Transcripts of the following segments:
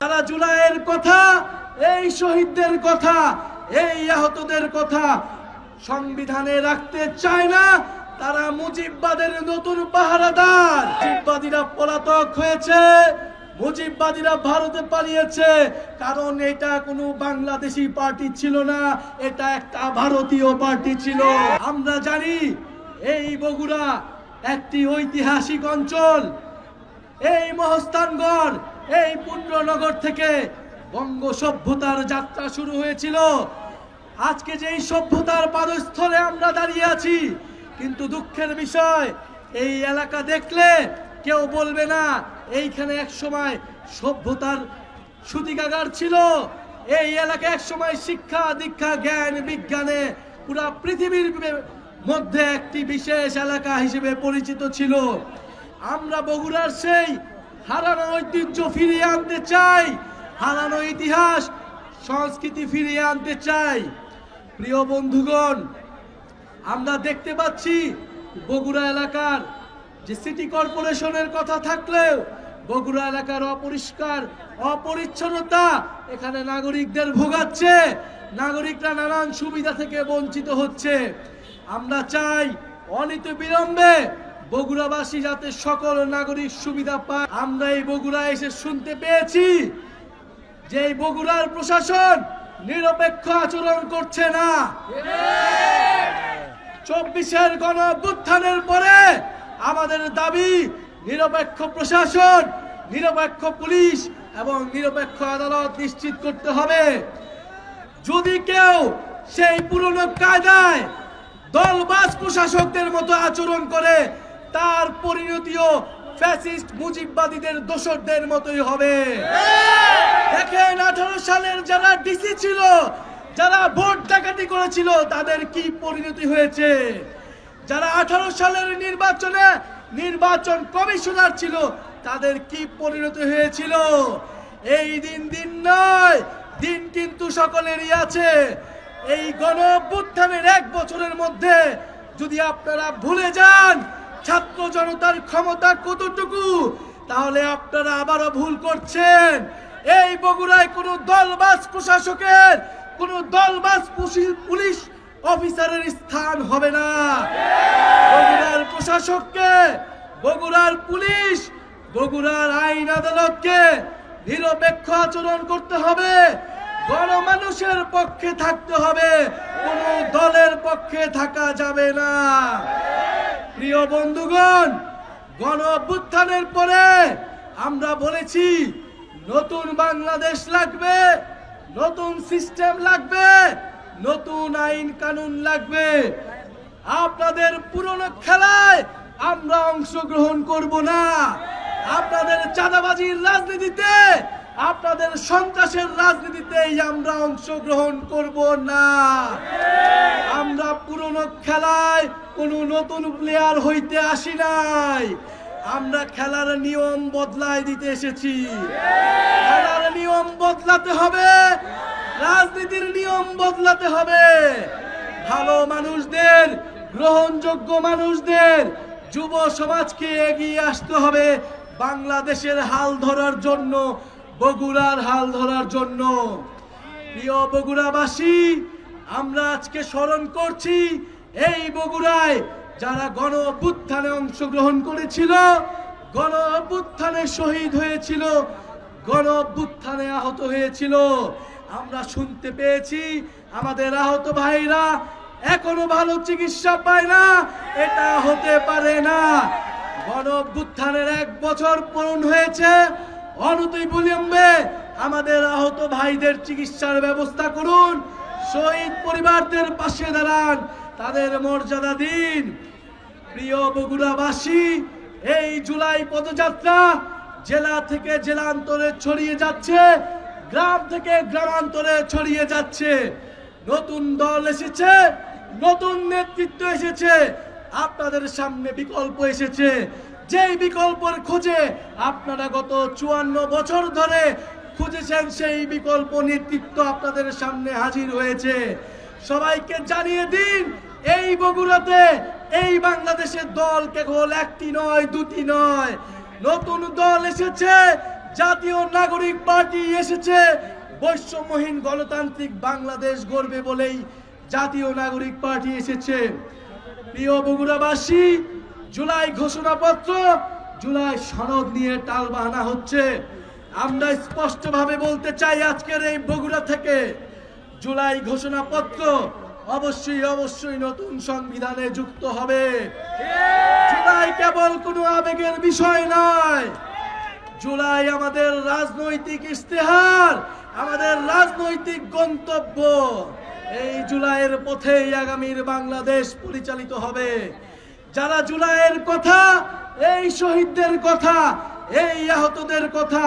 তারা জুলাইয়ের কথা, এই শহীদদের কথা, এই আহতদের কথা সংবিধানে রাখতে চায় না। তারা মুজিববাদের নতুন পাহারাদার। মুজিববাদীরা পলাতক হয়েছে, মুজিববাদীরা ভারতে পালিয়েছে। কারণ এটা কোনো বাংলাদেশি পার্টি ছিল না, এটা একটা ভারতীয় পার্টি ছিল। আমরা জানি এই বগুড়া একটি ঐতিহাসিক অঞ্চল, এই মহস্তানগড় এই পুণ্যনগর থেকে বঙ্গ সভ্যতার যাত্রা শুরু হয়েছিল। আজকে যে সভ্যতার পাদস্থলে আমরা দাঁড়িয়ে আছি, কিন্তু দুঃখের বিষয়, এই এলাকা দেখলে কেউ বলবে না, এইখানে এক সময় সভ্যতার সুতিকাগার ছিল। এই এলাকা এক সময় শিক্ষা, দীক্ষা, জ্ঞান, বিজ্ঞানে পুরা পৃথিবীর মধ্যে একটি বিশেষ এলাকা হিসেবে পরিচিত ছিল। আমরা বগুড়ার সেই হারানো ঐতিহ্য ফিরিয়ে আনতে চাই, হারানো ইতিহাস, সংস্কৃতি ফিরিয়ে আনতে চাই। প্রিয় বন্ধুগণ, আমরা দেখতে পাচ্ছি বগুড়া এলাকার যে সিটি কর্পোরেশনের কথা থাকলেও বগুড়া এলাকার অপরিষ্কার, অপরিচ্ছন্নতা এখানে নাগরিকদের ভোগাচ্ছে, নাগরিকরা নানান সুবিধা থেকে বঞ্চিত হচ্ছে। আমরা চাই অনিত বিলম্বে বগুড়াবাসী যাতে সকল নাগরিক সুবিধা পায়, আমরা এই বগুড়া এসে শুনতে পেয়েছি যে এই বগুড়ার প্রশাসন নিরপেক্ষ আচরণ করছে না। চব্বিশের গণ পরে আমাদের দাবি নিরপেক্ষ প্রশাসন, নিরপেক্ষ পুলিশ এবং নিরপেক্ষ আদালত নিশ্চিত করতে হবে। যদি কেউ সেই পুরনো কায়দায় দলবাস প্রশাসকদের মতো আচরণ করে তার পরিণতিও ফ্যাসিস্ট মুজিববাদীদের দোসরদের মতোই হবে। দেখেন আঠারো সালের যারা ডিসি ছিল, যারা ভোট ডাকাতি করেছিল, তাদের কি পরিণতি হয়েছে? যারা আঠারো সালের নির্বাচনে নির্বাচন কমিশনার ছিল, তাদের কি পরিণতি হয়েছিল? এই দিন দিন নয়, দিন কিন্তু সকলেরই আছে। এই গণ এক বছরের মধ্যে যদি আপনারা ভুলে যান ছাত্র জনতার ক্ষমতা কতটুকু? তাহলে আপনারা আবারও ভুল করছেন। এই বগুড়ায় কোনো দলবাস প্রশাসকের, কোনো দলবাস পুশি- পুলিশ অফিসারের স্থান হবে না। বগুড়ার প্রশাসককে, বগুড়ার পুলিশ, বগুড়ার আইন আদালতকে নিরপেক্ষ আচরণ করতে হবে। গণমানুষের পক্ষে থাকতে হবে। কোনো দলের পক্ষে থাকা যাবে না। প্রিয় বন্ধুগণ, গণ অভ্যুত্থানের পরে আমরা বলেছি, নতুন বাংলাদেশ লাগবে, নতুন সিস্টেম লাগবে, নতুন আইন কানুন লাগবে। আপনাদের পুরনো খেলায় আমরা অংশগ্রহণ করব না। আপনাদের চাঁদাবাজির রাজনীতিতে, আপনাদের সন্ত্রাসের রাজনীতিতেই আমরা অংশগ্রহণ করব না। খেলায় কোনো নতুন প্লেয়ার হইতে আসি নাই। আমরা খেলার নিয়ম বদলায় দিতে এসেছি। খেলার নিয়ম বদলাতে হবে, রাজনীতির নিয়ম বদলাতে হবে। ভালো মানুষদের, গ্রহণযোগ্য মানুষদের, যুব সমাজকে এগিয়ে আসতে হবে বাংলাদেশের হাল ধরার জন্য, বগুড়ার হাল ধরার জন্য। প্রিয় বগুড়াবাসী, আমরা আজকে স্মরণ করছি এই বগুড়ায় যারা গণ অভ্যুত্থানে অংশগ্রহণ করেছিল গণ অভ্যুত্থানে শহীদ হয়েছিল গণ অভ্যুত্থানে আহত হয়েছিল। আমরা শুনতে পেয়েছি, আমাদের আহত ভাইরা এখনও ভালো চিকিৎসা পায় না, এটা হতে পারে না। গণ অভ্যুত্থানের এক বছর পূরণ হয়েছে অনতই বিলম্বে আমাদের আহত ভাইদের চিকিৎসার ব্যবস্থা করুন, শহীদ পরিবারদের পাশে দাঁড়ান তাদের মর্যাদা দিন। প্রিয় বগুড়াবাসী, এই জুলাই পদযাত্রা জেলা থেকে জেলান্তরে ছড়িয়ে যাচ্ছে, গ্রাম থেকে গ্রামান্তরে ছড়িয়ে যাচ্ছে। নতুন দল এসেছে, নতুন নেতৃত্ব এসেছে, আপনাদের সামনে বিকল্প এসেছে। যেই বিকল্পের খোঁজে আপনারা গত চুয়ান্ন বছর ধরে খুঁজেছেন, সেই বিকল্প নেতৃত্ব আপনাদের সামনে হাজির হয়েছে। সবাইকে জানিয়ে দিন এই বগুড়াতে, এই বাংলাদেশের দল কেবল একটি নয়, দুটি নয়। নতুন দল এসেছে, জাতীয় নাগরিক পার্টি এসেছে। বৈষম্যহীন গণতান্ত্রিক বাংলাদেশ গড়বে বলেই জাতীয় নাগরিক পার্টি এসেছে। প্রিয় বগুড়াবাসী, জুলাই ঘোষণাপত্র, জুলাই সনদ নিয়ে টালবাহানা হচ্ছে। আমরা স্পষ্টভাবে বলতে চাই আজকের এই বগুড়া থেকে, জুলাই ঘোষণাপত্র অবশ্যই অবশ্যই নতুন সংবিধানে যুক্ত হবে। জুলাই কেবল কোনো আবেগের বিষয় নয়। জুলাই আমাদের রাজনৈতিক ইস্তেহার আমাদের রাজনৈতিক গন্তব্য। এই জুলাইয়ের পথেই আগামীর বাংলাদেশ পরিচালিত হবে। যারা জুলাইয়ের কথা এই শহীদদের কথা এই আহতদের কথা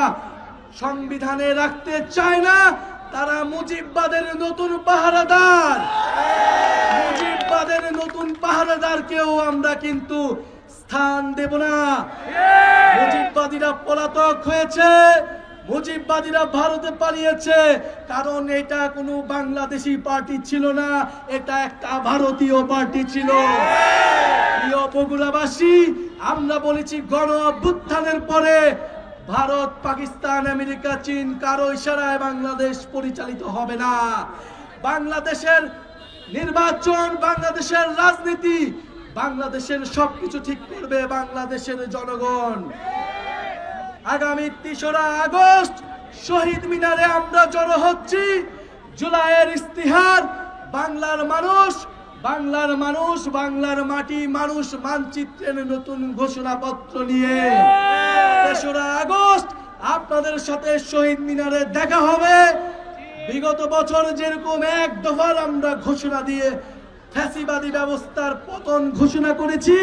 সংবিধানে রাখতে চায় না তারা মুজিববাদের নতুন পাহারাদার। মুজিববাদের নতুন পাহারাদারকেও আমরা কিন্তু স্থান দেব না। মুজিববাদীরা পলাতক হয়েছে, মুজিববাদীরা ভারতে পালিয়েছে। কারণ এটা কোনো বাংলাদেশি পার্টি ছিল না, এটা একটা ভারতীয় পার্টি ছিল। প্রিয় বগুড়াবাসী, আমরা বলেছি গণ অভ্যুত্থানের পরে ভারত, পাকিস্তান, আমেরিকা, চীন, কারও ইশারায় বাংলাদেশ পরিচালিত হবে না। বাংলাদেশের নির্বাচন, বাংলাদেশের রাজনীতি, বাংলাদেশের সবকিছু ঠিক করবে বাংলাদেশের জনগণ। আগামী তেসরা আগস্ট, শহীদ মিনারে আমরা জড়ো হচ্ছি। জুলাইয়ের ইস্তিহার বাংলার মানুষ বাংলার মানুষ, বাংলার মাটি মানুষ মানচিত্রের নতুন ঘোষণাপত্র নিয়ে। তেসরা আগস্ট আপনাদের সাথে শহীদ মিনারে দেখা হবে। বিগত বছর যেরকম এক দফার আমরা ঘোষণা দিয়ে ফ্যাসিবাদী ব্যবস্থার পতন ঘোষণা করেছি,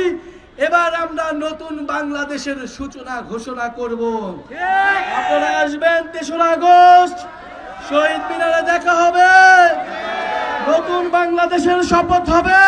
এবার আমরা নতুন বাংলাদেশের সূচনা ঘোষণা করব। আপনারা আসবেন তেসরা আগস্ট, শহীদ মিনারে দেখা হবে। নতুন বাংলাদেশের শপথ হবে।